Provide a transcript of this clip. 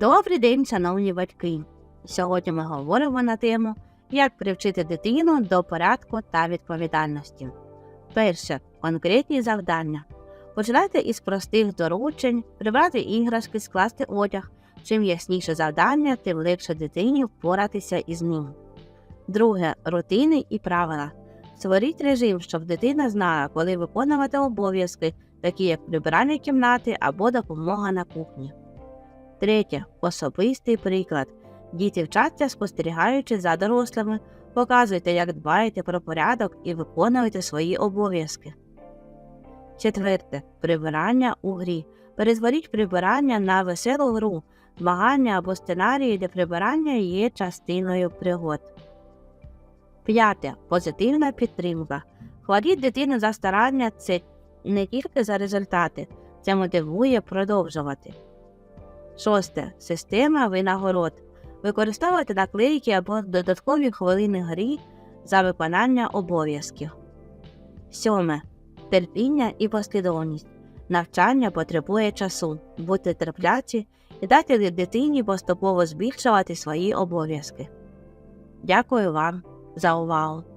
Добрий день, шановні батьки! Сьогодні ми говоримо на тему, як привчити дитину до порядку та відповідальності. Перше конкретні завдання. Починайте із простих доручень, прибрати іграшки, скласти одяг. Чим ясніше завдання, тим легше дитині впоратися із ним. Друге рутини і правила. Створіть режим, щоб дитина знала, коли виконувати обов'язки, такі як прибирання кімнати або допомога на кухні. Третє особистий приклад. Діти вчаться спостерігаючи за дорослими, показуйте, як дбаєте про порядок і виконуєте свої обов'язки. Четверте прибирання у грі. Перетворіть прибирання на веселу гру, змагання або сценарії, де прибирання є частиною пригод. П'яте позитивна підтримка. Хваліть дитину за старання це не тільки за результати, це мотивує продовжувати. Шосте. Система винагород. Використовуйте наклейки або додаткові хвилини грі за виконання обов'язків. Сьоме. Терпіння і послідовність. Навчання потребує часу. Будьте терплячі і дайте дитині поступово збільшувати свої обов'язки. Дякую вам за увагу!